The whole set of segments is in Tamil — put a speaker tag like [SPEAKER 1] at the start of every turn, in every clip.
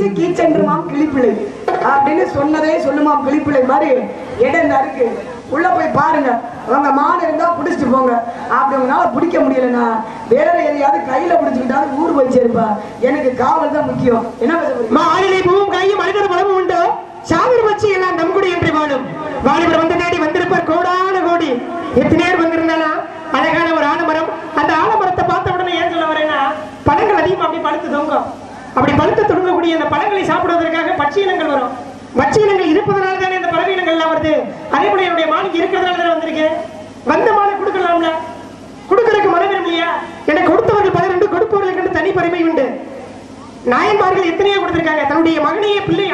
[SPEAKER 1] கீச்சு கீச்சென்றுமாம் கிளிப்பிள்ளை அப்படின்னு சொன்னதே சொல்லுமாம் கிளிப்பிள்ளை மாதிரி இடம் இருக்கு. உள்ள போய் பாருங்க. அவங்க மாடு இருந்தா பிடிச்சிட்டு போங்க. அப்படி உங்களால பிடிக்க முடியலண்ணா வேற எதையாவது கையில பிடிச்சுக்கிட்டாலும் ஊர் வச்சிருப்பா எனக்கு காவல் தான் முக்கியம். என்ன பேச
[SPEAKER 2] பூவும் கையும் மனிதர் பலமும் உண்டு. சாவிர வச்சு எல்லாம் நம்குடி என்று வாழும். வாலிபர் வந்து தேடி வந்திருப்பார் கோடான கோடி. எத்தனை பேர் வந்திருந்தாலும் அழகான ஒரு ஆலமரம். அந்த ஆலமரத்தை பார்த்த உடனே ஏன் சொல்ல வரேன்னா பழங்கள் அதிகமா அப்படி பழுத்து தொங்கும். அப்படி பழுத்து தொடங்கக்கூடிய அந்த பழங்களை சாப்பிடுவதற்காக பட்சியினங்கள் வரும். பட்சியினங்கள் இருப்பதனால தானே இந்த பறவை இனங்கள் எல்லாம் வருது? அதே போல என்னுடைய மானுக்கு இருக்கிறதுனால தானே வந்திருக்கு? வந்த மாலை கொடுக்கலாம்ல. கொடுக்கறதுக்கு மனம் இல்லையா? எனக்கு கொடுத்தவர்கள் பன்னிரண்டு கொடுப்பவர்களுக்கு தனி பெருமை உண்டு. நாயன்மார்கள் எத்தனையோ கொடுத்திருக்காங்க. தன்னுடைய மகனையே பிள்ளை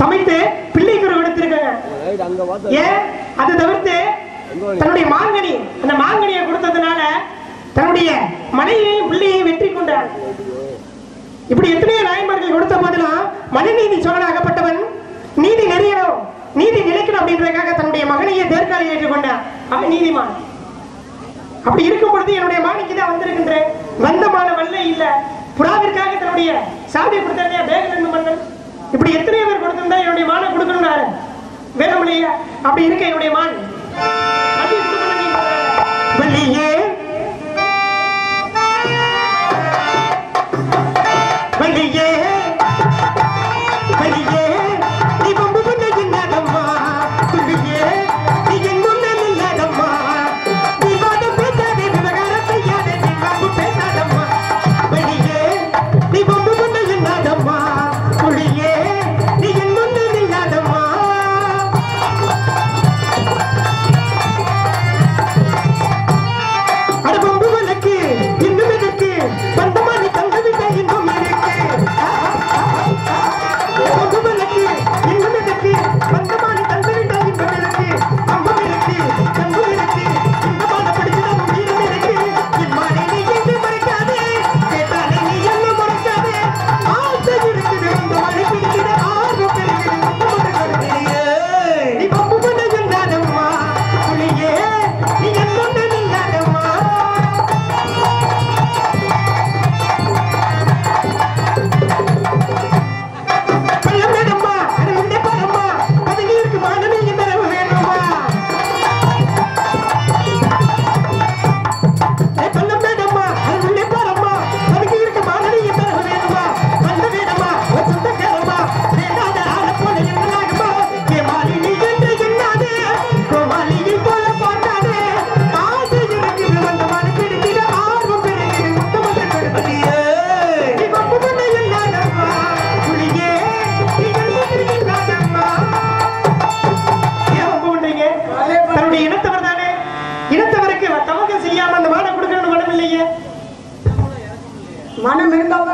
[SPEAKER 2] சமைத்து பிள்ளைக்கு ஒரு கொடுத்திருக்காங்க. ஏன்? அதை தவிர்த்து தன்னுடைய மாங்கனி அந்த மாங்கனியை கொடுத்ததுனால தன்னுடைய மனைவியையும் பிள்ளையையும் வெற்றி கொண்டார். இப்படி எத்தனையோ நாயன்மார்கள் கொடுத்த போதிலும் மனுநீதி சோழனாகப்பட்டவன் நீதி நெறியணும் நீதி நிலைக்கணும் அப்படின்றதுக்காக தன்னுடைய மகனையே தேர்காலில் ஏற்றுக்கொண்டான். அவன் நீதிமான். அப்படி இருக்கும் பொழுது என்னுடைய மாணிக்கு தான் வந்திருக்கின்றேன் வந்தமான வல்ல இல்ல புறாவிற்காக தன்னுடைய சாதி கொடுத்தாங்க பேகல் என்னும் மன்னன். இப்படி எத்தனை பேர் கொடுத்திருந்தா என்னுடைய மானை கொடுக்கணும்னாரு. வேணும் இல்லையா? அப்படி இருக்க என்னுடைய மான். அப்படி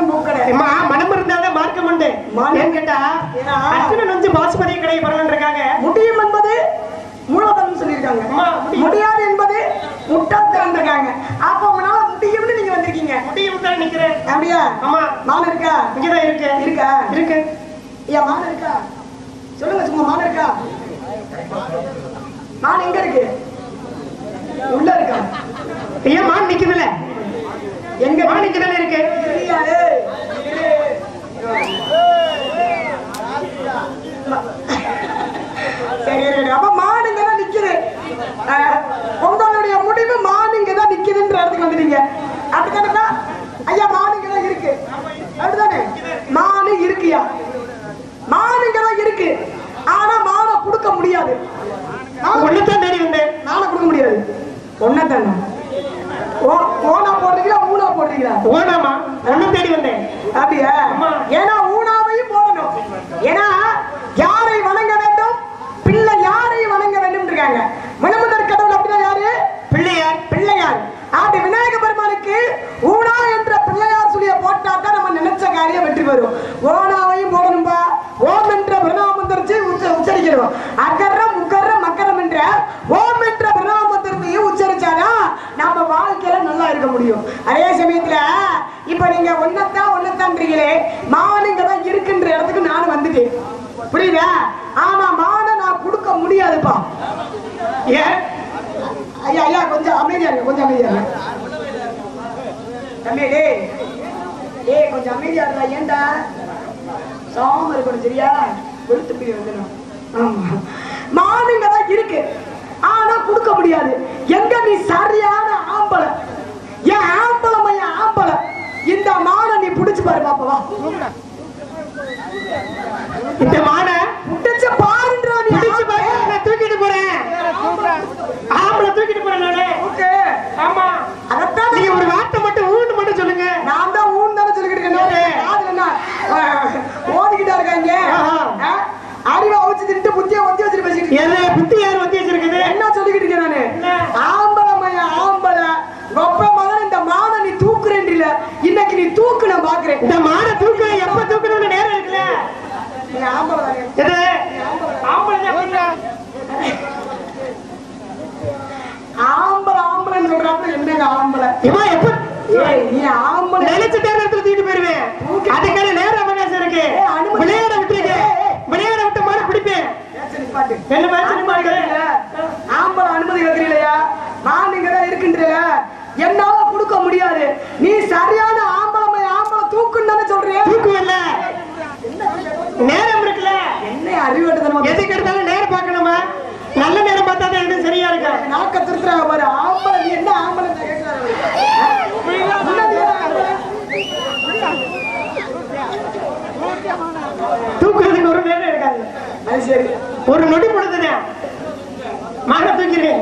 [SPEAKER 1] இருந்தால்தான் மூக்கடை.
[SPEAKER 2] அம்மா, மனம் இருந்தாதான் மார்க்கம் உண்டு.
[SPEAKER 1] மனம்.
[SPEAKER 2] ஏன்னு கேட்டா? அர்ஜுனன் வந்து கடை பரலன்றிருக்காங்க
[SPEAKER 1] முடியும் என்பது மூலதனம் சொல்லியிருக்காங்க. முடியாது என்பது முட்டாள்தான் இருக்காங்க அப்ப உங்களால முடியும்னு நீங்க வந்திருக்கீங்க.
[SPEAKER 2] முடியும் தான் நிக்கிறேன்
[SPEAKER 1] அப்படியா?
[SPEAKER 2] ஆமா
[SPEAKER 1] மான் இருக்கா?
[SPEAKER 2] இங்கதான் இருக்கு.
[SPEAKER 1] இருக்கா?
[SPEAKER 2] இருக்கு.
[SPEAKER 1] ஐயா மான் இருக்கா? சொல்லுங்க சும்மா மான் இருக்கா? மான் எங்க இருக்கு? உள்ள இருக்கா?
[SPEAKER 2] ஏன் மான் நிக்குதுல
[SPEAKER 1] எங்க
[SPEAKER 2] மான் நிக்குதுல இருக்கு.
[SPEAKER 1] சரி அப்ப மானுங்க தான் நிக்குது உங்களுடைய முடிவு மானுங்க தான் நிக்குதுன்ற இடத்துக்கு வந்துட்டீங்க. அப்படித்தானே ஐயா மானுங்க தான் இருக்கு. அப்படிதானே? மானு இருக்குயா? மானுங்க தான் இருக்கு. ஆனா மானை கொடுக்க முடியாது. மானை-
[SPEAKER 2] ஒண்ணுதான் தேடி வந்தேன்.
[SPEAKER 1] மானை கொடுக்க முடியாது. ஒன்னதானே
[SPEAKER 2] ஓடாமா ஒண்ணும் தேடி வந்தேன்.
[SPEAKER 1] அப்படியா
[SPEAKER 2] ஆமா.
[SPEAKER 1] ஏன்னா ஊனாவையும் போடணும் ஏன்னா யாரை வணங்க வேண்டும் பிள்ளை யாரை வணங்க வேண்டும் இருக்காங்க மனமுதற் கடவுள் அப்படின்னா யாரு
[SPEAKER 2] பிள்ளையார்
[SPEAKER 1] பிள்ளையார் அப்படி விநாயக பெருமானுக்கு ஊனா என்ற பிள்ளையார் சொல்லிய போட்டா தான் நம்ம நினைச்ச காரியம் வெற்றி பெறும் ஓனாவையும் போடணும்பா ஓம் என்ற பிரணாமந்திரத்தை உச்ச உச்சரிக்கணும் அக்கரம் முக்கரம் மக்கரம் என்ற ஓம் என்ற பிரணாமந்திரத்தையும் உச்சரிச்சாதான் நாம வாழ்க்கையில நல்லா இருக்க முடியும் அதே சமயத்துல இப்ப நீங்க ஒன்னத்தான் ஒன்னத்தான்றீங்களே மானுங்க தான் இருக்குன்ற இடத்துக்கு நானும் வந்துட்டேன் புரியுதா ஆனா மானை நான் கொடுக்க முடியாதுப்பா
[SPEAKER 2] ஏன்
[SPEAKER 1] ஐயா ஐயா கொஞ்சம் அமைதியா இருங்க கொஞ்சம் அமைதியா இருங்க தம்பி டேய் கொஞ்சம் அமைதியா இருந்தா ஏன்டா சாம இருக்கணும் சரியா? வெளுத்து போய் வந்துடும் ஆமா. மானுங்க தான் இருக்கு. ஆனா கொடுக்க முடியாது. எங்க நீ சரியான ஆம்பளை? ஏன் ஆம்பளை மையம் ஆம்பளை. இந்த மானை நீ புடிச்சு பாரு பாப்பவா
[SPEAKER 2] இந்த மாடை
[SPEAKER 1] புடிச்சு பாருன்றா நீ.
[SPEAKER 2] பிடிச்சு பாரு. நான் தூக்கிட்டு போறேன். ஆம்பளை தூக்கிட்டு போறேன் நானு. ஆமா.
[SPEAKER 1] அதத்தான்
[SPEAKER 2] நீங்க ஒரு வார்த்தை மட்டும் ஊன்னு மட்டும் சொல்லுங்க.
[SPEAKER 1] நான் தான் ஓடிக்கிட்டா இருக்காங்க.
[SPEAKER 2] ஆஹா.
[SPEAKER 1] அஹ், அறிவை அவிச்சு திட்டு புத்திய ஒத்தி வச்சுட்டு பேசிட்டு இருக்கேன்.
[SPEAKER 2] எது புத்தி யார் வந்து வச்சிருக்குது?
[SPEAKER 1] என்ன சொல்லிக்கிட்டு இருக்கேன் நானு?
[SPEAKER 2] என்ன?
[SPEAKER 1] ஆம்பளை மையம் ஆம்பளை. கொப்ப மகன் இந்த மானை நீ தூக்குறேன்டில இன்னைக்கு நீ தூக்கு நான் பாக்குறேன்
[SPEAKER 2] இந்த மாடை தூக்கு எப்ப தூக்கணும்னு நேரம் இருக்குல்ல?
[SPEAKER 1] ஆம்பளை
[SPEAKER 2] எது? ஆம்பளை.
[SPEAKER 1] ஆம்பளை ஆம்பளைன்னு சொல்றாப்ப என்னங்க ஆம்பளை?
[SPEAKER 2] இவன் எப்ப
[SPEAKER 1] ஏய், நீ ஆம்பளை.
[SPEAKER 2] நினைச்ச நேரத்துல தூக்கிட்டு போயிருவேன் அதுக்கான நேர அவகாசம் இருக்கு? விளையாட விட்டுருக்கு. விளையாட விட்ட மாதிரி பிடிப்பேன்.
[SPEAKER 1] பேச்சு.
[SPEAKER 2] என்ன
[SPEAKER 1] அனுமதி இல்ல. ஆம்பளை அனுமதி கேட்கறீங்களா நான் இங்க தான் இருக்கின்றல. என்னால கொடுக்க முடியாது. நீ சரியான ஆம்பளை மையம் ஆம்பளை தூக்குன்னு தானே சொல்றியா
[SPEAKER 2] தூக்குவல்ல? நேரம் இருக்குல்ல?
[SPEAKER 1] என்ன அறிவட்டதனமா
[SPEAKER 2] எதுக்கு எடுத்தாலும் நேரம் பார்க்கணுமா? நல்ல நேரம் பார்த்தா தான் எனக்கு சரியா இருக்கு
[SPEAKER 1] நாக்க திருத்துறாங்க பாரு. ஆம்பளை என்ன ஆம்பளை நான் கேட்கிறாரு அவரு. ஆ? முன்னாடி ஏன் ஆம்பளை?
[SPEAKER 2] தூக்குறதுக்கு ஒரு நேரம் இருக்காது
[SPEAKER 1] அது சரி.
[SPEAKER 2] ஒரு நொடி பொழுதுதான் மாட தூக்கிறேன்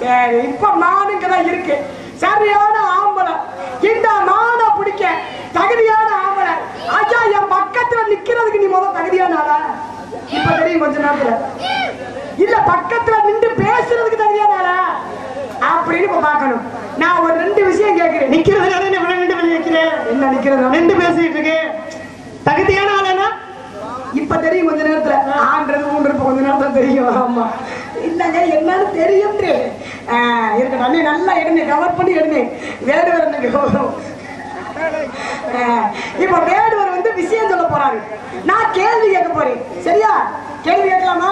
[SPEAKER 1] சரி இப்ப மானுங்க தான் இருக்கு. சரியான ஆம்பளை. இந்த மானை பிடிக்க தகுதியான ஆம்பளை. ஐயா என் பக்கத்துல நிக்கிறதுக்கு நீ முதல் தகுதியான ஆளா? இப்ப தெரியும் கொஞ்ச நேரத்துல. இல்ல பக்கத்துல நின்று பேசுறதுக்கு தகுதியான ஆளா? அப்படின்னு இப்ப பாக்கணும் நான் ஒரு ரெண்டு விஷயம் கேட்கிறேன்.
[SPEAKER 2] நிக்கிறதுனால என்ன விட நிக்கிறேன்
[SPEAKER 1] என்ன நிக்கிறது
[SPEAKER 2] ரெண்டு பேசிட்டு இருக்கேன். தகுதியான ஆளானா
[SPEAKER 1] இப்ப தெரியும் கொஞ்ச நேரத்துல. ஆன்றது மூன்றது கொஞ்ச நேரத்துல தெரியும். ஆமா. இல்லங்க என்னன்னு தெரியும் இருக்கட்டும். அண்ணே நல்லா எடுங்க. கவர் பண்ணி எடுங்க. வேடுவர் வரும். ஆஹ், இப்ப வேடுவர் வந்து விஷயம் சொல்ல போறாரு. நான் கேள்வி கேட்க போறேன். சரியா? கேள்வி கேட்கலாமா?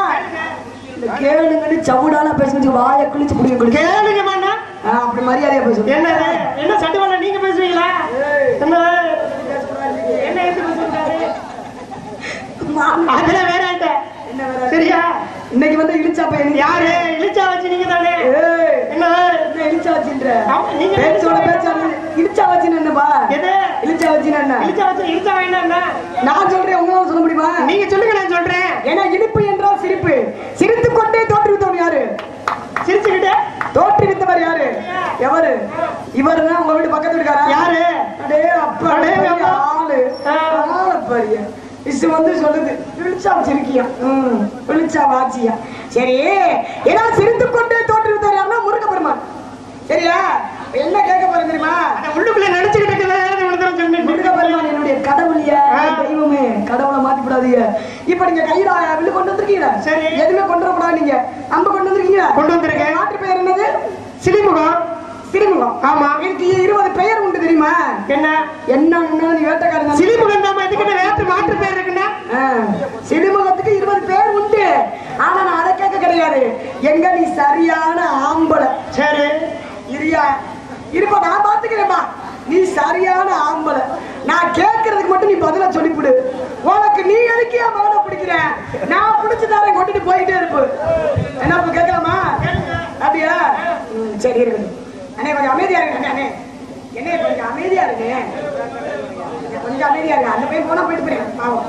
[SPEAKER 1] கேளுங்கன்னு சவுடால பேசுறது வாயை கிழிச்சு புடிங்க
[SPEAKER 2] கேளுங்க
[SPEAKER 1] அப்படி மரியாதையா பேசுங்க.
[SPEAKER 2] என்ன? என்ன வேலை நீங்க பேசுவீங்களா? என்ன எது பேசுறாரு அதுல வேற? சரியா?
[SPEAKER 1] இன்னைக்கு வந்து இழிச்சா பையன்
[SPEAKER 2] யாரு? இழிச்சா வச்சு நீங்க தானே? என்ன?
[SPEAKER 1] இழிச்சா வச்சுன்ற?
[SPEAKER 2] நீங்க
[SPEAKER 1] பேச்சோட பேச்சா இழிச்சா வச்சுன்னு என்னப்பா
[SPEAKER 2] எது?
[SPEAKER 1] இழிச்சா வச்சுன்னு என்ன?
[SPEAKER 2] இழிச்சா வச்சு இழிச்சா வேண்டாம்
[SPEAKER 1] நான் சொல்றேன் உங்களால சொல்ல முடியுமா?
[SPEAKER 2] நீங்க சொல்லுங்க நான் சொல்றேன்.
[SPEAKER 1] ஏன்னா இனிப்பு என்றால் சிரிப்பு. சிரித்து கொண்டே தோற்றுவித்தவர் யாரு?
[SPEAKER 2] சிரிச்சுக்கிட்டு?
[SPEAKER 1] தோற்றுவித்தவர் யாரு? எவரு? இவரு தான் உங்க வீட்டு பக்கத்து இருக்காரா
[SPEAKER 2] யாரு?
[SPEAKER 1] அடே அப்பா. ஆளு. ஆளு பாரிய இசு வந்து சொல்லுது விழிச்சா வச்சிருக்கியா ம் விழிச்சா வாச்சியா சரி ஏன்னா சிரித்து கொண்டே தோற்றுவித்தவர் யாருன்னா முருக பெருமான்? சரியா என்ன கேட்க போறேன் தெரியுமா?
[SPEAKER 2] உள்ளுக்குள்ள நினைச்சுக்கிட்டு விழுந்துரும்
[SPEAKER 1] முருக பெருமான் என்னுடைய கடவுளியா. தெய்வமே கடவுளை மாத்தி விடாதீங்க இப்ப நீங்க கையில வில்லு கொண்டு வந்திருக்கீங்க
[SPEAKER 2] சரி.
[SPEAKER 1] எதுவுமே கொண்டு வரக்கூடாது நீங்க. அம்பு கொண்டு வந்திருக்கீங்க
[SPEAKER 2] கொண்டு வந்திருக்கேன்.
[SPEAKER 1] நாட்டு பெயர் என்னது?
[SPEAKER 2] சிலிமுகம்.
[SPEAKER 1] திருமுகம்.
[SPEAKER 2] ஆமா.
[SPEAKER 1] இதுக்கு இருபது பெயர் உண்டு தெரியுமா?
[SPEAKER 2] என்ன?
[SPEAKER 1] என்ன நீ வேட்டக்காரன்.
[SPEAKER 2] சிலிமுகம் தான் இதுக்கு வேற்று மாற்று பேர் இருக்குன்னா?
[SPEAKER 1] இருபது பேர் உண்டு. ஆனா நான் அதை கேட்க கிடையாது. எங்க நீ சரியான ஆம்பளை?
[SPEAKER 2] சரி.
[SPEAKER 1] இரியா இருப்ப நான் பாத்துக்கிறேன்பா நீ சரியான ஆம்பளை. நான் கேட்கறதுக்கு மட்டும் நீ பதில சொல்லிவிடு. உனக்கு நீ எதுக்கு என் மகனை பிடிக்கிற? நான் பிடிச்சு தரேன் கொண்டுட்டு போயிட்டே இருப்பு என்ன கேட்கலாமா? அப்படியா? சரி இருக்குது அண்ணே கொஞ்சம் அமைதியா இருங்க அண்ணே என்ன கொஞ்சம் அமைதியா இருங்க. கொஞ்சம் அமைதியா இருங்க. அந்த பையன் போனா போயிட்டு போறேன் பாவம்.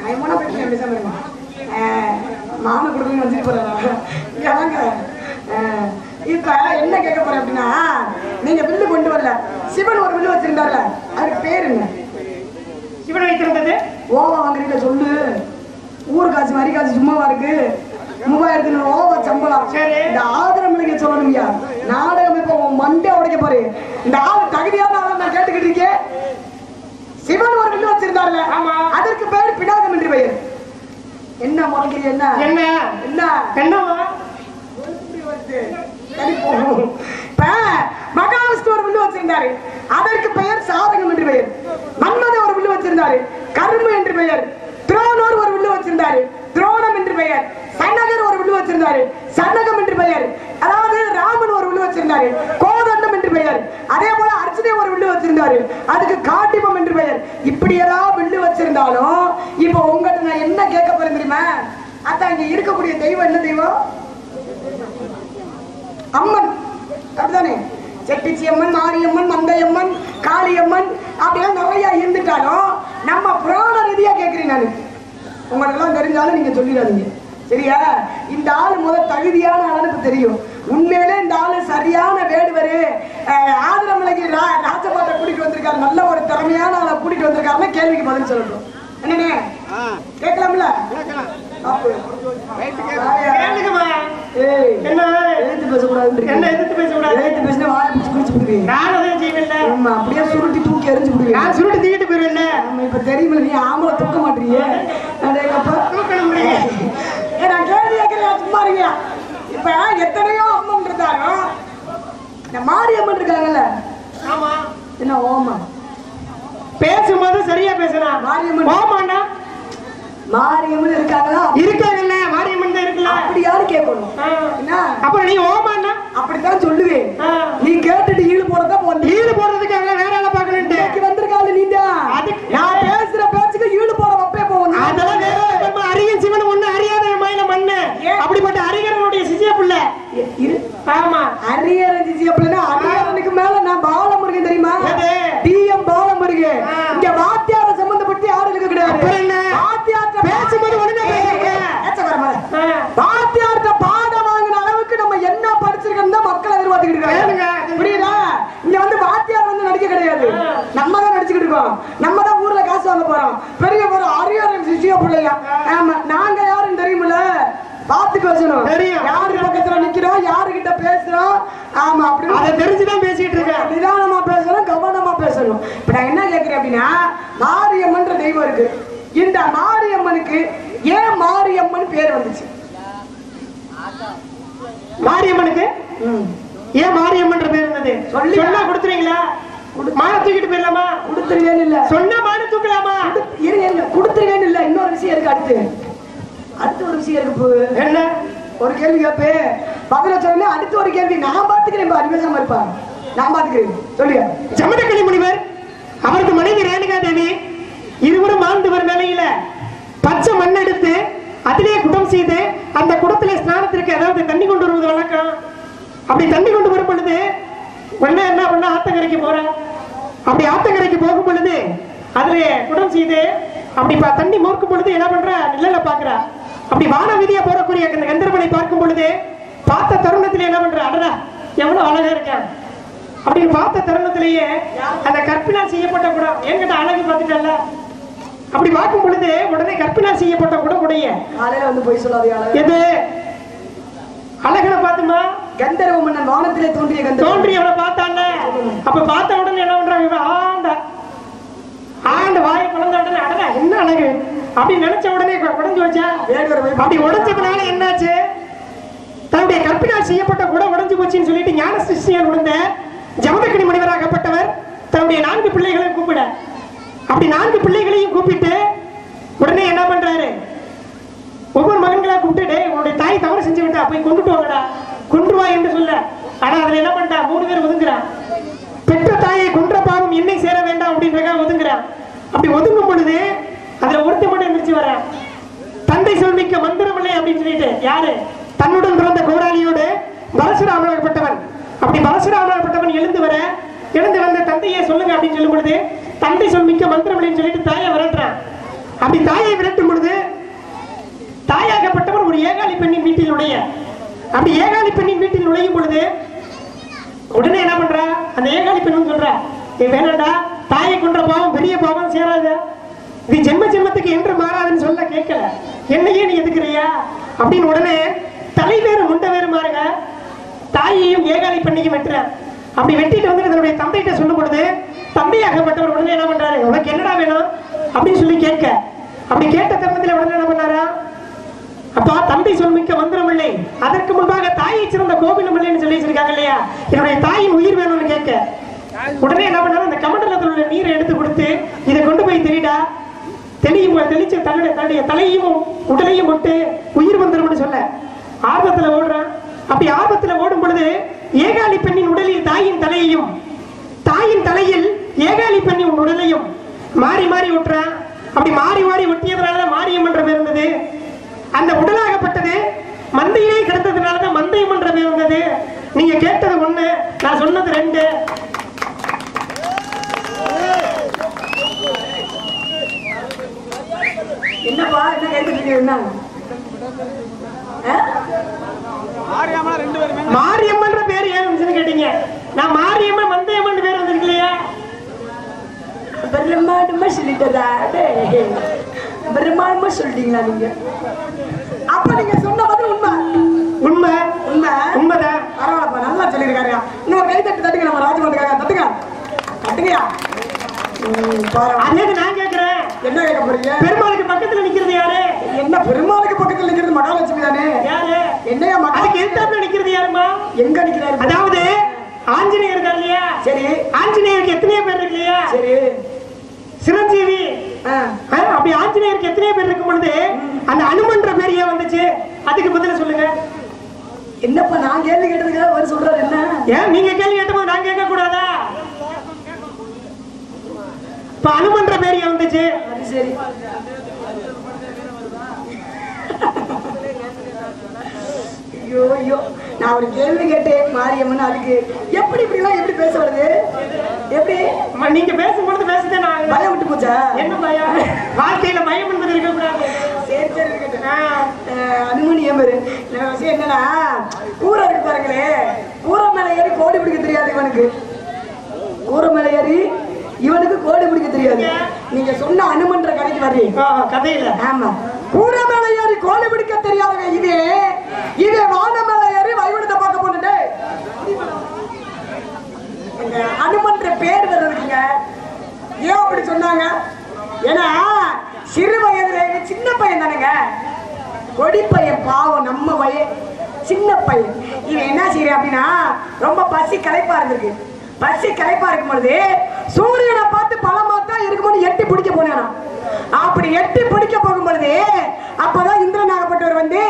[SPEAKER 1] அவன் போனா போயிட்டு போறேன் பேசாம இருங்க. மாமன் கொடுக்கணும்னு வச்சுட்டு போறேன் வாங்க. இப்ப என்ன கேட்க போறேன் அப்படின்னா நீங்க வில்லு கொண்டு வரல. சிவன் ஒரு வில்லு வச்சிருந்தாருல அதுக்கு பேர் என்ன?
[SPEAKER 2] சிவன் வைத்திருந்தது?
[SPEAKER 1] ஓவா வாங்குறீங்க சொல்லு. ஊர் காசு வரி காசு சும்மாவா இருக்கு? மூவாயிரத்தி நூறு ஓவா சம்பளம்.
[SPEAKER 2] சரி.
[SPEAKER 1] இந்த ஆதரம் நீங்க சொல்லணும்யா. நாடகம் இப்ப மண்டே உடைக்க பாரு இந்த ஆள் தகுதியான ஆளை நான் கேட்டுக்கிட்டு இருக்கேன் சிவன் ஒரு வில்லு வச்சிருந்தாருல.
[SPEAKER 2] ஆமா.
[SPEAKER 1] அதற்கு பேர் பினாகம் என்று பெயர். என்ன முறைக்கிறீங்க என்ன?
[SPEAKER 2] என்ன?
[SPEAKER 1] என்ன?
[SPEAKER 2] என்னவா?
[SPEAKER 1] மகாவிஷ்ணு ஒரு வில்லு வச்சிருந்தாரு. அதற்கு பெயர் சாதகம் என்று பெயர். மன்மத ஒரு வில்லு வச்சிருந்தாரு. கரும்பு என்று பெயர். துரோணர் ஒரு வில்லு வச்சிருந்தாரு. என்று பெயர். சன்னகர் ஒரு வில்லு வச்சிருந்தாரு. சன்னகம் என்று பெயர். அதாவது ராமன் ஒரு வில்லு வச்சிருந்தாரு. கோதண்டம் என்று பெயர். அதே போல வில்லு வச்சிருந்தாரு. அதுக்கு காட்டிபம் என்று பெயர். இப்படி ஏதாவது வில்லு வச்சிருந்தாலும் இப்போ உங்ககிட்ட நான் என்ன கேட்க போறேன் தெரியுமா? அதான் இங்க இருக்கக்கூடிய தெய்வம் என்ன தெய்வம்? அம்மன். அப்படிதானே செட்டிச்சியம்மன் மாரியம்மன் மந்தையம்மன் காளியம்மன் அப்படிலாம் நிறைய இருந்துட்டாலும் நம்ம புராண ரீதியா கேட்கிறேன் நான். உங்களுக்கெல்லாம் தெரிஞ்சாலும் நீங்க சொல்லிடாதீங்க. சரியா? இந்த ஆள் முத தகுதியான ஆளுக்கு தெரியும். உண்மையிலே இந்த ஆளு சரியான வேடுவரு. ஆதிரமலைக்கு ராஜபாட்டை கூட்டிட்டு வந்திருக்காரு. நல்ல ஒரு திறமையான ஆளை கூட்டிட்டு வந்திருக்காருன்னா கேள்விக்கு பதில் சொல்லணும் என்னண்ணே? கேட்கலாம்ல?
[SPEAKER 2] என்ன
[SPEAKER 1] எழுத்து பேசக்கூடாதுன்னு
[SPEAKER 2] என்ன எதிர்த்து பேசக்கூடாது
[SPEAKER 1] எழுத்து பேசினா வாய் பிடிச்சு குடிச்சு விடுவீங்க
[SPEAKER 2] நான் அதை செய்வேன்ல
[SPEAKER 1] ஆமா அப்படியே சுருட்டி தூக்கி எரிஞ்சு விடுவீங்க
[SPEAKER 2] நான் சுருட்டு தீக்கிட்டு போயிருவேன்ல
[SPEAKER 1] நம்ம இப்ப தெரியுமில்ல நீ ஆம்பளை தூக்க மாட்டீங்க அதேக்கப்பா
[SPEAKER 2] தூக்கணும் முடியல.
[SPEAKER 1] ஏ நான் கேள்வி கேட்கிறேன் சும்மா இருங்க இப்ப எத்தனையோ அம்மன் இருந்தாலும் இந்த மாரியம்மன் இருக்காங்கல்ல
[SPEAKER 2] ஆமா
[SPEAKER 1] என்ன ஓமா
[SPEAKER 2] பேசும்போது சரியா பேசணும்
[SPEAKER 1] மாரியம்மன்.
[SPEAKER 2] ஓமாண்டா
[SPEAKER 1] மாரியம்மன் இருக்காங்களா?
[SPEAKER 2] இருக்காங்கல்ல மாரியம்மன் தான் இருக்குல்ல
[SPEAKER 1] அப்படியாரு கேட்கணும்
[SPEAKER 2] ஆ.
[SPEAKER 1] என்ன?
[SPEAKER 2] அப்புறம் நீ ஓமாண்டா
[SPEAKER 1] அப்படித்தான் சொல்லுவேன். நீ கேட்டுட்டு ஈடு போறதா போந்து
[SPEAKER 2] ஈடு போடுறதுக்கு அவங்க வேற ஆளை பார்க்கணுன்ட்டு
[SPEAKER 1] இன்னைக்கு வந்திருக்காள் நீதான்
[SPEAKER 2] அதுக்கு-
[SPEAKER 1] நான் பேசுற பேச்சுக்கு ஈடு போட வப்பே போகணும்
[SPEAKER 2] அதெல்லாம் வேற. அரியன் சிவன் ஒண்ணு அறியாத மயில மண்ணு? அப்படிப்பட்ட அறிஞரனுடைய சிசிய புள்ள. ஆமா.
[SPEAKER 1] அரியரஞ்சி அப்படின்னா அரியரனுக்கு மேல நான் பாலமுருகன் தெரியுமா
[SPEAKER 2] எது?
[SPEAKER 1] டிஎம் பாலமுருகன்
[SPEAKER 2] ஆ.
[SPEAKER 1] இங்க வாத்தியார சம்பந்தப்பட்டு யாரும் இருக்க கிடையாது
[SPEAKER 2] அப்புறம் என்ன?
[SPEAKER 1] வாத்தியார்ட்ட
[SPEAKER 2] பேசும்போது ஒழுங்கா பேசுங்க.
[SPEAKER 1] ஏச்ச வர மாதிரி.
[SPEAKER 2] ஆ.
[SPEAKER 1] வாத்தியார்ட்ட பாடம் வாங்கின அளவுக்கு நம்ம என்ன படிச்சிருக்கோம் தான் மக்கள் எதிர்பார்த்துக்கிட்டு
[SPEAKER 2] கேளுங்க.
[SPEAKER 1] இருக்காங்க புரியுதா இங்க வந்து வாத்தியார் வந்து நடிக்க கிடையாது
[SPEAKER 2] ஆ.
[SPEAKER 1] நம்ம தான் நடிச்சுக்கிட்டு இருக்கோம் நம்ம தான் போறோம். பெரிய ஒரு அரியரன் சிசிய பிள்ளையா ஆமா நாங்க யாருன்னு தெரியுமில்ல? பார்த்து பேசணும்.
[SPEAKER 2] தெரியும்.
[SPEAKER 1] யாரு பக்கத்துல நிக்கிறோம் யாரு கிட்ட பேசுறோம்? ஆமா அப்படி
[SPEAKER 2] அதை தெரிஞ்சுதான் பேசிட்டு இருக்கேன்.
[SPEAKER 1] நிதானமா பேசணும் கவனமா பேசணும். இப்ப நான் என்ன கேக்குறேன் அப்படின்னா மாரியம்மன்ற தெய்வம் இருக்கு. இந்த மாரியம்மனுக்கு ஏன் மாரியம்மன் பேர் வந்துச்சு?
[SPEAKER 2] மாரியம்மனுக்கு? ஏன் மாரியம்மன்ற பேர் இருந்தது
[SPEAKER 1] சொல்லி-
[SPEAKER 2] சொன்னா கொடுத்துறீங்களா மான தூக்கிட்டு போயிடலாமா?
[SPEAKER 1] கொடுத்துருவேன் இல்ல.
[SPEAKER 2] சொன்னா மான தூக்கலாமா?
[SPEAKER 1] இரு இல்ல கொடுத்துருவேன் இல்ல. இன்னொரு விஷயம் இருக்கு அடுத்து. அடுத்து ஒரு விஷயம் இருக்கு.
[SPEAKER 2] என்ன?
[SPEAKER 1] ஒரு கேள்வி கேப்பே. பதில சொன்னா அடுத்து ஒரு கேள்வி. நான் பாத்துக்கிறேன் அறிவேசமா இருப்பா. நான் பாத்துக்கிறேன். சொல்லுங்க.
[SPEAKER 2] ஜமதக்கலி முனிவர் அவருக்கு மனைவி ரேணுகா தேவி இருவரும் ஆண்டு வரும் நிலையில பச்சை மண் எடுத்து அதிலே குடம் செய்து அந்த குடத்திலே ஸ்நானத்திற்கு அதாவது தண்ணி கொண்டு வருவது வழக்கம்? அப்படி தண்ணி கொண்டு வரும் பொழுது உடனே என்ன பண்ண ஆத்தங்கரைக்கு போறேன் அப்படி ஆத்தங்கரைக்கு போகும் பொழுது அதுல குடம் செய்து அப்படி தண்ணி மோர்க்கும் பொழுது என்ன பண்ற? நிழல பாக்குறா அப்படி வான வீதியா போறக்கூடிய அந்த கந்தர்வனை பார்க்கும் பொழுது பார்த்த தருணத்துல என்ன பண்ற? அடடா எவ்வளவு அழகா இருக்கேன் அப்படின்னு பார்த்த தருணத்திலேயே அந்த கற்பினால் செய்யப்பட்ட குடம் என்கிட்ட அழகு பார்த்துட்டல அப்படி பார்க்கும் பொழுது உடனே கற்பினால் செய்யப்பட்ட குடம் உடைய
[SPEAKER 1] காலையில வந்து போய் சொல்லாதே
[SPEAKER 2] எது? அழகனை பார்த்துமா?
[SPEAKER 1] கந்தர்வ மன்னன் வானத்திலே தோன்றிய
[SPEAKER 2] தோன்றியவனை அப்ப பார்த்த உடனே என்ன பண்றாங்க இவன் ஆண்ட. ஆண்ட வாயை குழந்த உடனே அடடா என்ன அழகு. அப்படின்னு நினைச்ச உடனே உடஞ்சு வச்சா அப்படி உடஞ்சதுனால என்னாச்சு? தன்னுடைய கற்பினால் செய்யப்பட்ட கூட உடைஞ்சு போச்சுன்னு சொல்லிட்டு ஞான சிஷ்யன் உடந்த ஜமதக்கணி முனிவராகப்பட்டவர் தன்னுடைய நான்கு பிள்ளைகளையும் கூப்பிட. அப்படி நான்கு பிள்ளைகளையும் கூப்பிட்டு உடனே என்ன பண்றாரு? ஒவ்வொரு மகன்களா கூப்பிட்டு உன்னுடைய தாய் தவறு செஞ்சு விட்டா போய் கொண்டுட்டு வாங்கடா. கொண்டு வா என்று சொல்ல. ஆனா அதுல என்ன பண்ணிட்டா மூணு பேர் ஒதுங்குறான் பெற்ற தாயை கொன்ற பாவம் என்னை சேர வேண்டாம் அப்படின்றக்காக ஒதுங்குறான் அப்படி ஒதுங்கும் பொழுது அதுல ஒருத்த மட்டும் எந்திரிச்சு வர்றான் தந்தை சொல்மிக்க மந்திரமில்லை அப்படின்னு சொல்லிட்டு யாரு? தன்னுடன் பிறந்த கோடாலியோடு பரசுராமனாகப்பட்டவன் அப்படி பரசுராமனாகப்பட்டவன் எழுந்து வர எழுந்து வந்த தந்தையை சொல்லுங்க அப்படின்னு சொல்லும் பொழுது தந்தை சொல்மிக்க மந்திரமில்லைன்னு சொல்லிட்டு தாயை விரட்டுறான். அப்படி தாயை விரட்டும் பொழுது தாயாகப்பட்டவன் ஒரு ஏகாலி பெண்ணின் வீட்டில் நுழைய. அப்படி ஏகாலி பெண்ணின் வீட்டில் நுழையும் பொழுது உடனே என்ன பண்றா? அந்த ஏகாலி பெண் சொல்றா. நீ வேணாண்டா தாயை கொன்ற பாவம் பெரிய பாவம் சேராத. இது ஜென்ம ஜென்மத்துக்கு என்று மாறாதுன்னு சொல்ல கேட்கல. என்னையே நீ எதுக்குறியா அப்படின்னு உடனே தலை வேறு முண்டை வேறு மாறுங்க தாயையும் ஏகாலி பெண்ணையும் வெட்டுற. அப்படி வெட்டிட்டு வந்து தன்னுடைய தந்தைகிட்ட சொல்லும் பொழுது தந்தையாகப்பட்டவர் உடனே என்ன பண்றாரு? உனக்கு என்னடா வேணும்? அப்படின்னு சொல்லி கேட்க. அப்படி கேட்ட தருணத்துல உடனே என்ன பண்ணாரா? அப்பா தந்தை சொல்மிக்க மந்திரம் இல்லை அதற்கு முன்பாக தாயை சிறந்த கோவிலும் இல்லைன்னு சொல்லி வச்சிருக்காங்க இல்லையா? என்னுடைய தாயின் உயிர் வேணும்னு கேட்க. உடனே என்ன பண்ணாரு? அந்த கமண்டலத்தில் உள்ள நீரை எடுத்து கொடுத்து இதை கொண்டு போய் தெரியடா தெளியும் தெளிச்சு தன்னுடைய தன்னுடைய தலையும் உடலையும் விட்டு உயிர் வந்துரும்னு சொல்ல. ஆர்வத்துல ஓடுறான். அப்படி ஆர்வத்துல ஓடும் பொழுது ஏகாலி பெண்ணின் உடலில் தாயின் தலையையும் தாயின் தலையில் ஏகாலி பண்ணி உன் உடலையும் மாறி மாறி விட்டுறான் அப்படி மாறி மாறி ஒட்டியதுனாலதான் மாரியம் என்ற பேர் இருந்தது அந்த உடலாகப்பட்டது மந்தையிலே கிடந்ததுனாலதான் மந்தையம் பேர் இருந்தது. நீங்க கேட்டது ஒண்ணு நான் சொன்னது ரெண்டு.
[SPEAKER 1] என்னப்பா என்ன கேட்டு என்ன
[SPEAKER 2] மாரியம்மன்ற பேர் ஏன் கேட்டீங்க? நான் மாரியம்மன் மந்தையம்மன் பேர் வந்திருக்கு இல்லையா?
[SPEAKER 1] பிரம்மாண்டமா சொல்லிட்டதா? டேய். பிரம்மாண்டமா சொல்லிட்டீங்களா நீங்க? அப்ப நீங்க சொன்ன பதில் உண்மை.
[SPEAKER 2] உண்மை?
[SPEAKER 1] உண்மை?
[SPEAKER 2] உண்மைதான்
[SPEAKER 1] பரவாயில்லப்பா நல்லா சொல்லியிருக்காரு இன்னொரு கை தட்டு தட்டுங்க நம்ம ராஜமண்டுக்காக தட்டுங்க. தட்டுங்கயா.
[SPEAKER 2] அதே நான் கேக்குறேன்
[SPEAKER 1] என்ன கேட்க போறீங்க?
[SPEAKER 2] பெருமாளுக்கு பக்கத்துல நிக்கிறது யாரு?
[SPEAKER 1] என்ன பெருமாளுக்கு பக்கத்துல நிக்கிறது மகாலட்சுமி தானே?
[SPEAKER 2] யாரு?
[SPEAKER 1] என்னையா
[SPEAKER 2] அதுக்கு எதிர்த்தாப்புல நிக்கிறது யாருமா
[SPEAKER 1] எங்க நிக்கிறாரு?
[SPEAKER 2] அதாவது ஆஞ்சநேயர் இருக்கார் இல்லையா?
[SPEAKER 1] சரி.
[SPEAKER 2] ஆஞ்சநேயருக்கு எத்தனையோ பேர் இருக்கு இல்லையா?
[SPEAKER 1] சரி.
[SPEAKER 2] சிரஞ்சீவி அப்படி ஆஞ்சநேயருக்கு எத்தனையோ பேர் இருக்கும் பொழுது அந்த அனுமன்ற பேர் ஏன் வந்துச்சு? அதுக்கு பதில சொல்லுங்க.
[SPEAKER 1] என்னப்பா நான் கேள்வி கேட்டதுக்காக அவர் சொல்றாரு என்ன?
[SPEAKER 2] ஏன் நீங்க கேள்வி கேட்டபோது நான் கேட்க கூடாதா இப்ப அனுமன்ற பேர் ஏன் வந்துச்சு?
[SPEAKER 1] சரி. ஐயோ ஐயோ. நான் ஒரு கேள்வி கேட்டேன் மாரியம்மன் அதுக்கு எப்படி இப்படிலாம் எப்படி பேச வருது? எப்படி?
[SPEAKER 2] நீங்க பேசும்பொழுது பேசுதே நான்.
[SPEAKER 1] பயம் விட்டு போச்சா?
[SPEAKER 2] என்ன பயம்? வாழ்க்கையில பயம் என்பது இருக்கக்கூடாது
[SPEAKER 1] சரி சரி இருக்கட்டும். அஹ், அனுமன் ஏன் பேரு விஷயம் என்னன்னா கூரை இருக்கு பாருங்களே. கூரை மேல ஏறி கோடி பிடிக்க தெரியாது இவனுக்கு. கூரை மேல ஏறி இவனுக்கு கோடி பிடிக்க தெரியாது. நீங்க சொன்ன அனுமன்ற கடைக்கு வர்றீங்க.
[SPEAKER 2] கதையில.
[SPEAKER 1] ஆமா. கூரை மேல ஏறி கோழி பிடிக்க தெரியாதவன் இது இது வான ஏறி வைகுண்டத்தை பார்க்க போனே அனுமன்ற பேர் வேற ஏன் அப்படி சொன்னாங்க? ஏன்னா சிறு வயதுல சின்ன பையன் தானேங்க. கொடி பையன் பாவம் நம்ம பையன் சின்ன பையன். இவன் என்ன செய்யறான் அப்படின்னா ரொம்ப பசி களைப்பா இருந்திருக்கு. பசி களைப்பா இருக்கும் பொழுது சூரியனை பார்த்து பழமா தான் இருக்கும்போது எட்டி பிடிக்க போனானா? அப்படி எட்டி பிடிக்க போகும் பொழுது அப்பதான் இந்திரன் ஆகப்பட்டவர் வந்து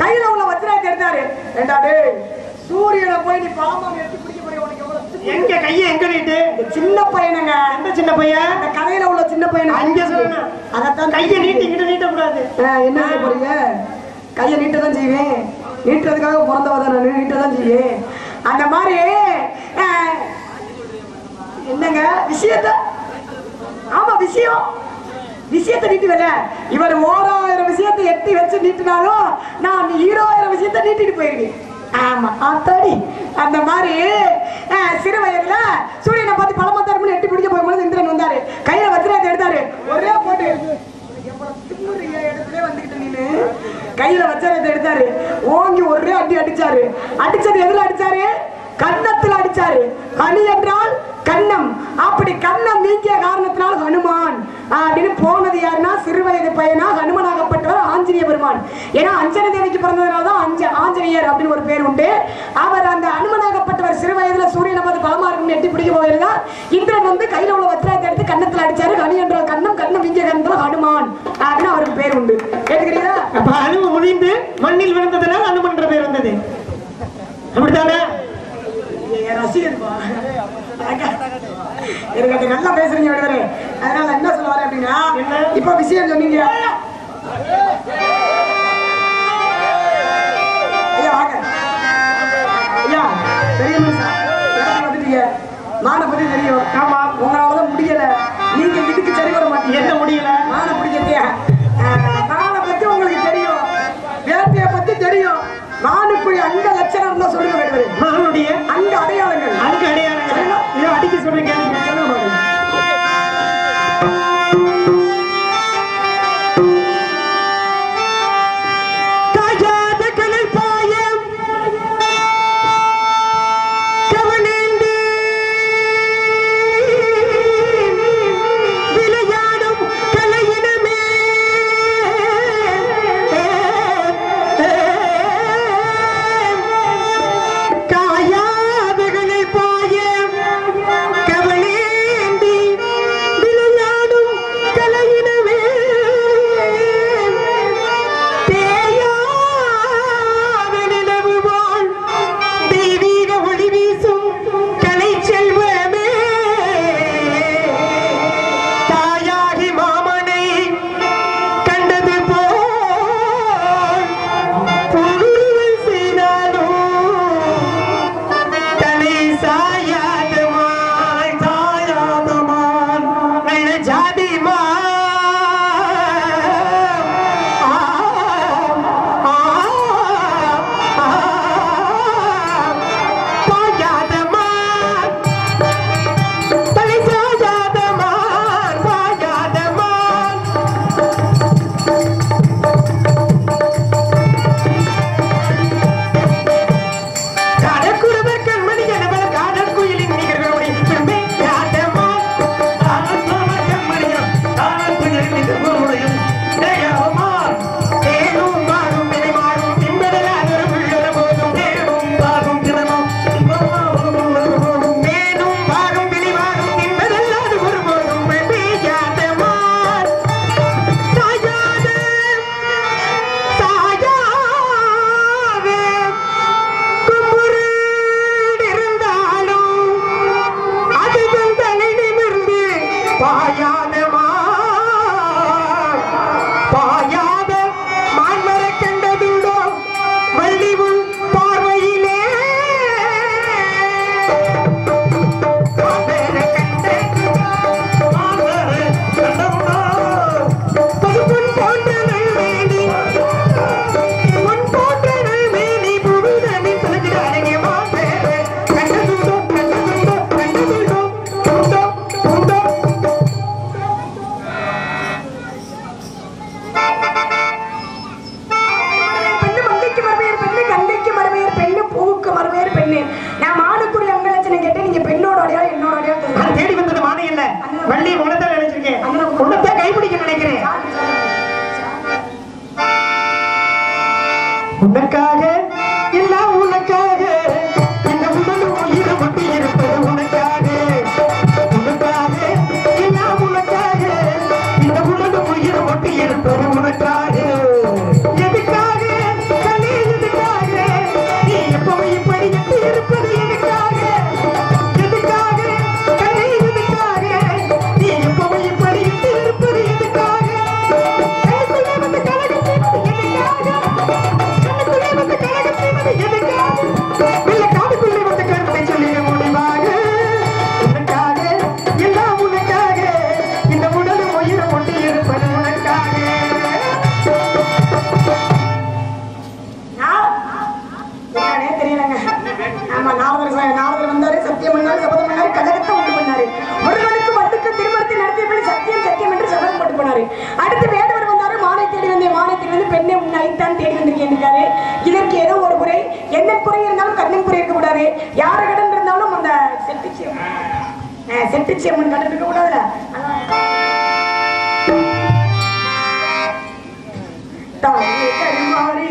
[SPEAKER 1] கையில உள்ள வஜ்ராயத்தை எடுத்தாரு. டேய் சூரியனை போய் நீ பழமா எட்டி பிடிக்க போறிய? உனக்கு?
[SPEAKER 2] எங்க கையை எங்க நீட்டு?
[SPEAKER 1] இந்த சின்ன பையனுங்க.
[SPEAKER 2] எந்த சின்ன பையன்?
[SPEAKER 1] அந்த கதையில உள்ள சின்ன பையன்
[SPEAKER 2] அங்க சொல்லணும்.
[SPEAKER 1] அதைத்தான்
[SPEAKER 2] கையை நீட்டி இங்கிட்ட நீட்ட கூடாது.
[SPEAKER 1] என்ன போறீங்க? கையை நீட்ட தான் செய்வேன். நீட்டுறதுக்காக பிறந்தவ தான் நான். நீட்ட தான் செய்வேன். அந்த மாதிரி என்னங்க விஷயத்த ஆமா விஷயம். விஷயத்தை நீட்டுவல இவர் ஓராயிரம் விஷயத்தை எட்டி வச்சு நீட்டினாலும் நான் ஈராயிரம் விஷயத்தை நீட்டிட்டு போயிருவேன். ஆமா ஆத்தாடி அந்த மாதிரி ஆ, சிறு வயதுல சூரியனை பார்த்து பழமத்தாருன்னு எட்டி பிடிக்க போகும்போது இந்திரன் வந்தாரு. கையில வஜ்ராயத்தை எடுத்தாரு. ஒரே போட்டு. இடத்துல வந்துகிட்டு நீனு. கையில வச்சாரத்தை எடுத்தாரு. ஓங்கி ஒரே அடி அடிச்சாரு. அடிச்சது எதுல அடிச்சாரு? கண்ணத்தில் அடிச்சாரு. கனி என்றால் கண்ணம் அப்படி கண்ணம் நீங்கிய காரணத்தினால் ஹனுமான். அப்படின்னு போனது யாருன்னா சிறுவயது பையனா ஹனுமனாகப்பட்டவர் ஆஞ்சநேய பெருமான். ஏன்னா அஞ்சன தேவிக்கு பிறந்ததுனால தான் அஞ்ச ஆஞ்சநேயர் அப்படின்னு ஒரு பேர் உண்டு. அவர் அந்த அனுமனாகப்பட்டவர் சிறு வயதுல சூரியனை பார்த்து பலமா இருக்குன்னு எட்டி பிடிக்க போயிருந்தா இந்திரன் வந்து கையில உள்ள வத்திராயத்தை எடுத்து கண்ணத்தில் அடிச்சாரு. கனி என்றால் கண்ணம் கண்ணம் வீங்கிய கன்னத்துல ஹனுமான். அப்படின்னு அவருக்கு பேர் உண்டு. கேட்டுக்கிறீங்களா?
[SPEAKER 2] அப்ப அணு முடிந்து மண்ணில் விழுந்ததுனால அனுமன்ற பேர் வந்தது. அப்படித்தானே?
[SPEAKER 1] எனக்கு நல்லா பேசுறீங்க விடுதலை அதனால என்ன சொல்ல வரேன் அப்படின்னா? இப்ப விஷயம் சொன்னீங்க. ஐயா வாங்க. ஐயா பெரிய மனுஷன் வந்துட்டீங்க. மானை பத்தி தெரியும்.
[SPEAKER 2] ஆமா
[SPEAKER 1] உங்களாலதான் முடியல. நீங்க இதுக்கு சரி வர மாட்டீங்க.
[SPEAKER 2] என்ன முடியல?
[SPEAKER 1] மானை பிடிக்கிறதே போனாரு. அடுத்து வேடவர் வந்தாரு மானை
[SPEAKER 2] தேடி வந்தேன் மானை வந்து பெண்ணை
[SPEAKER 1] உன்னைத்தான் தேடி
[SPEAKER 2] வந்திருக்கேன் இதற்கு ஏதோ ஒரு குறை. என்ன குறை இருந்தாலும் கண்ணின் குறை இருக்க கூடாது.
[SPEAKER 3] யார கடன் இருந்தாலும் அந்த செட்டுச்சி செட்டுச்சி அம்மன் கடன் இருக்க கூடாதுல. தாய்
[SPEAKER 1] கருமாறி.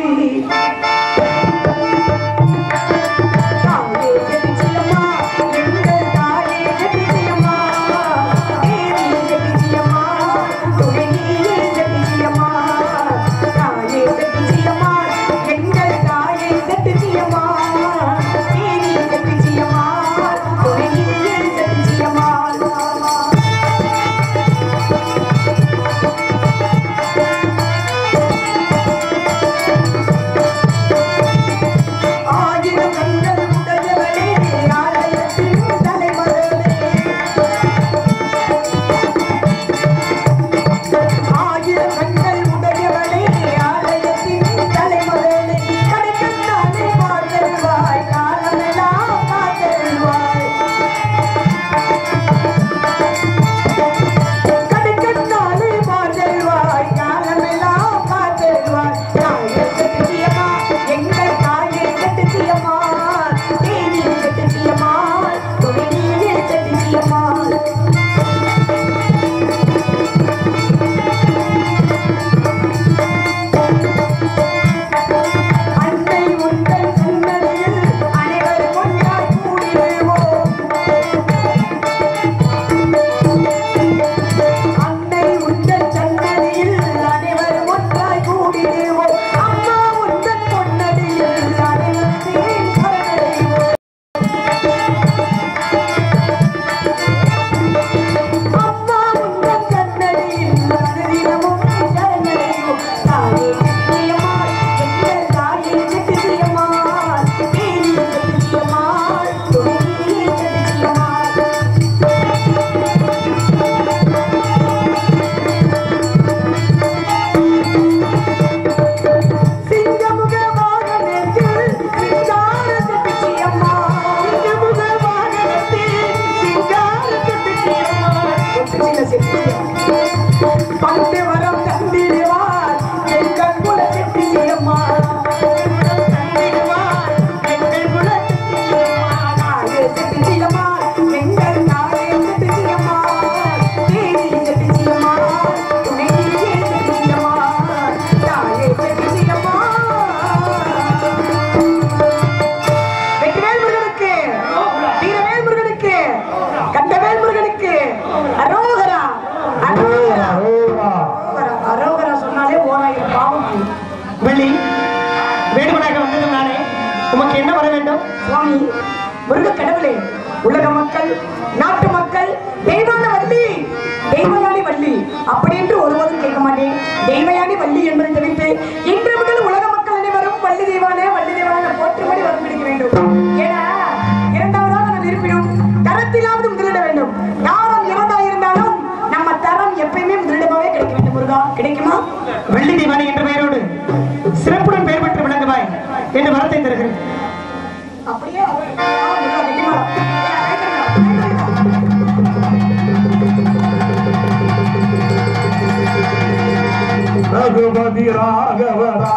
[SPEAKER 1] தருகிறேன்
[SPEAKER 3] அப்படியே
[SPEAKER 4] ரகுபதி ராகவரா